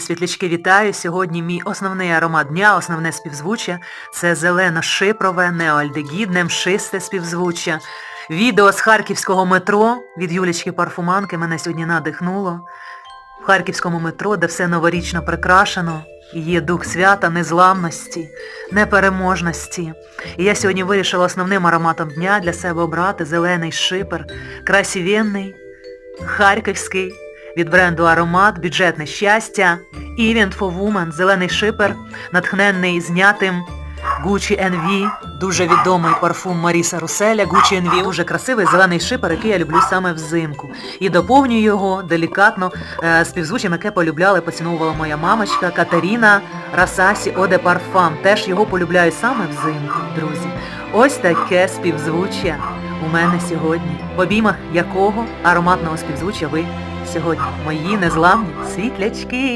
Світлячки вітаю. Сьогодні мій основний аромат дня, основне співзвуччя це зелено-шипрове, неоальдегідне, мшисте співзвуччя. Відео з харківського метро від Юлічки Парфуманки мене сьогодні надихнуло. В харківському метро, де все новорічно прикрашено, є дух свята, незламності, непереможності. І я сьогодні вирішила основним ароматом дня для себе обрати зелений шипер, красивенний, харківський, від бренду Аромат, бюджетне щастя, Event for Woman, зелений шипер, натхненний знятим Gucci NV, дуже відомий парфум Маріса Руселя, Gucci NV, дуже красивий зелений шипер, який я люблю саме взимку. І доповнюю його делікатно е, співзвуччям, яке полюбляла і поціновувала моя мамочка Катерина Расасі Оде Парфам. Теж його полюбляю саме взимку, друзі. Ось таке співзвуччя у мене сьогодні, в обіймах якого ароматного співзвуччя ви сьогодні. Мої незламні світлячки.